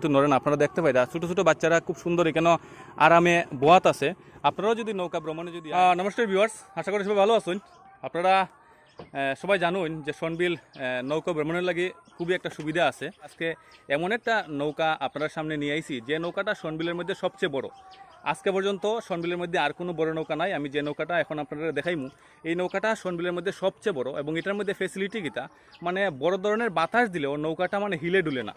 কিন্তু নরেন আপনারা দেখতে পাই ছোট ছোট বাচ্চারা খুব সুন্দর এখানে আরামে বোয়াত আছে। আপনারাও যদি নৌকা ভ্রমণে যদি নমস্কার ভিউয়ার্স আশা করি সবাই ভালো আছেন। আপনারা সবাই জানুন যে সনবিল নৌকা ভ্রমণের লাগে খুবই একটা সুবিধা আছে। আজকে এমন একটা নৌকা আপনার সামনে নিয়ে আইছি, যে নৌকাটা সনবিলের মধ্যে সবচেয়ে বড়। আজকে পর্যন্ত সনবিলের মধ্যে আর কোনো বড় নৌকা নাই, আমি যে নৌকাটা এখন আপনারা দেখাইমু, এই নৌকাটা সনবিলের মধ্যে সবচেয়ে বড় এবং এটার মধ্যে ফেসিলিটি কিটা মানে বড় ধরনের বাতাস দিলেও নৌকাটা মানে হিলে ডুলে না।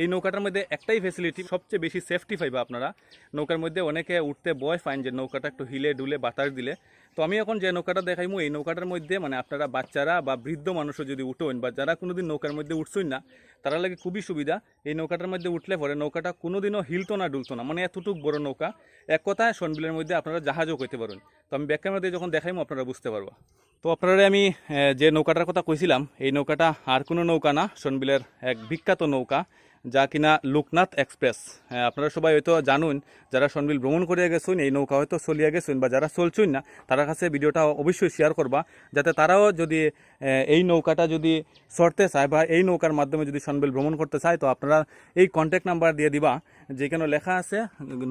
এই নৌকাটার মধ্যে একটাই ফেসিলিটি সবচেয়ে বেশি সেফটি পাইবা আপনারা। নৌকার মধ্যে অনেকে উঠতে বয় ফাইন যে নৌকাটা একটু হিলে ডুলে বাতাস দিলে। তো আমি এখন যে নৌকাটা দেখাইমু, এই নৌকাটার মধ্যে মানে আপনারা বাচ্চারা বা বৃদ্ধ মানুষও যদি উঠোন বা যারা কোনোদিন নৌকার মধ্যে উঠছই না, তারা লাগে খুবই সুবিধা। এই নৌকাটার মধ্যে উঠলে পরে নৌকাটা কোনোদিনও হিলতো না, ডুলতো না। মানে এতটুক বড় নৌকা, এক কথায় সনবিলের মধ্যে আপনারা জাহাজও করতে পারেন তো আমি ব্যাক ক্যামেরা দিয়ে যখন দেখাইমু, আপনারা বুঝতে পারবা। তো আপনারা আমি যে নৌকাটার কথা কইছিলাম, এই নৌকাটা আর কোনো নৌকা না, সনবিলের এক বিখ্যাত নৌকা। যা কিনা লোকনাথ এক্সপ্রেস। হ্যাঁ, আপনারা সবাই হয়তো জানুন যারা সনবিল ভ্রমণ করে গেছেন এই নৌকা হয়তো চলিয়া গেছেন বা যারা চলছেন না তার কাছে ভিডিওটা অবশ্যই শেয়ার করবা যাতে তারাও যদি এই নৌকাটা যদি সরতে চায় বা এই নৌকার মাধ্যমে যদি সনবিল ভ্রমণ করতে চায় তো আপনারা এই কন্ট্যাক্ট নাম্বার দিয়ে দিবা যেখানে লেখা আছে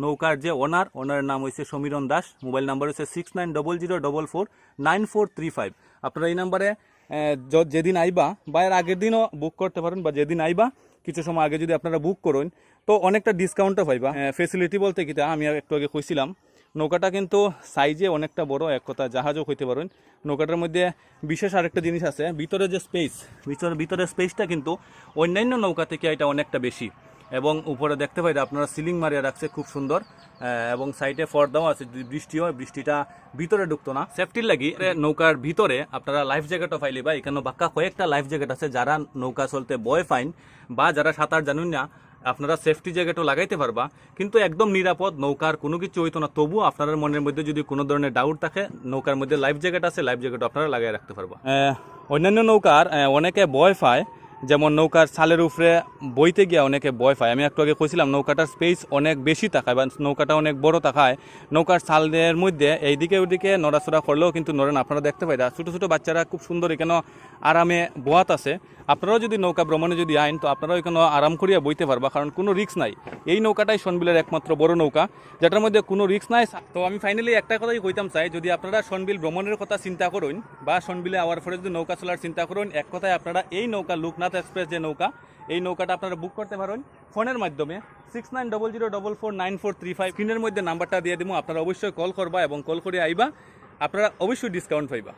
নৌকার যে ওনার ওনারের নাম হয়েছে সমীরণ দাস মোবাইল নাম্বার হচ্ছে six nine double zero double four nine four three five আপনারা এই নাম্বারে যেদিন আইবা বা এর আগের দিনও বুক করতে পারেন বা যেদিন আইবা কিছু সময় আগে যদি আপনারা বুক করেন, তো অনেকটা ডিসকাউন্টও পাইবা। ফেসিলিটি বলতে কি আমি একটু আগে কইছিলাম, নৌকাটা কিন্তু সাইজে অনেকটা বড়, এক কথা জাহাজও হইতে পারেন। নৌকাটার মধ্যে বিশেষ আরেকটা জিনিস আছে, ভিতরে যে স্পেস ভিতরে ভিতরে স্পেসটা কিন্তু অন্যান্য নৌকা থেকে এটা অনেকটা বেশি। এবং উপরে দেখতে পাই আপনারা সিলিং মারিয়া রাখছে, খুব সুন্দর। এবং সাইডে ফর্দাও আছে, যদি বৃষ্টি হয়, বৃষ্টিটা ভিতরে ঢুকতো না। সেফটির লাগি নৌকার ভিতরে আপনারা লাইফ জ্যাকেটও পাইলে বা এখানে বাক্কা কয়েকটা লাইফ জ্যাকেট আছে, যারা নৌকা চলতে বয় ফাইন, বা যারা সাঁতার জানুন না, আপনারা সেফটি জ্যাকেটও লাগাইতে পারবা। কিন্তু একদম নিরাপদ, নৌকার কোনো কিছু হইতো না। তবু আপনার মনের মধ্যে যদি কোনো ধরনের ডাউট থাকে, নৌকার মধ্যে লাইফ জ্যাকেট আছে, লাইফ জ্যাকেট আপনারা লাগাই রাখতে পারবা। অন্যান্য নৌকার অনেকে বয় পায় যেমন নৌকার ছালের উপরে বইতে গিয়ে অনেকে ভয় পায়। আমি একটু আগে কইছিলাম, নৌকাটার স্পেস অনেক বেশি থাকায় বা নৌকাটা অনেক বড় থাকায় নৌকার ছালের মধ্যে এইদিকে ওইদিকে নড়াচড়া করলেও কিন্তু নড়েন আপনারা দেখতে পাই, ছোটো ছোটো বাচ্চারা খুব সুন্দর এখানে আরামে বোয়াত আছে। আপনারাও যদি নৌকা ভ্রমণে যদি আইন, তো আপনারাও এখানে আরাম করিয়া বইতে পারবা, কারণ কোনো রিক্স নাই। এই নৌকাটাই সনবিলের একমাত্র বড় নৌকা, যেটার মধ্যে কোনো রিক্স নাই। তো আমি ফাইনালি একটা কথাই কইতাম চাই, যদি আপনারা সনবিল ভ্রমণের কথা চিন্তা করুন, বা সনবিলে আওয়ার পরে যদি নৌকা চলার চিন্তা করুন, এক কথায় আপনারা এই নৌকা, লোকনাথ এক্সপ্রেস যে নৌকা, এই নৌকাটা আপনারা বুক করতে পারেন। ফোনের মাধ্যমে six nine double zero double four nine four three five স্ক্রিনের মধ্যে নাম্বারটা দিয়ে দিব আপনারা অবশ্যই কল করবা এবং কল করে আইবা, আপনারা অবশ্যই ডিসকাউন্ট পাইবা।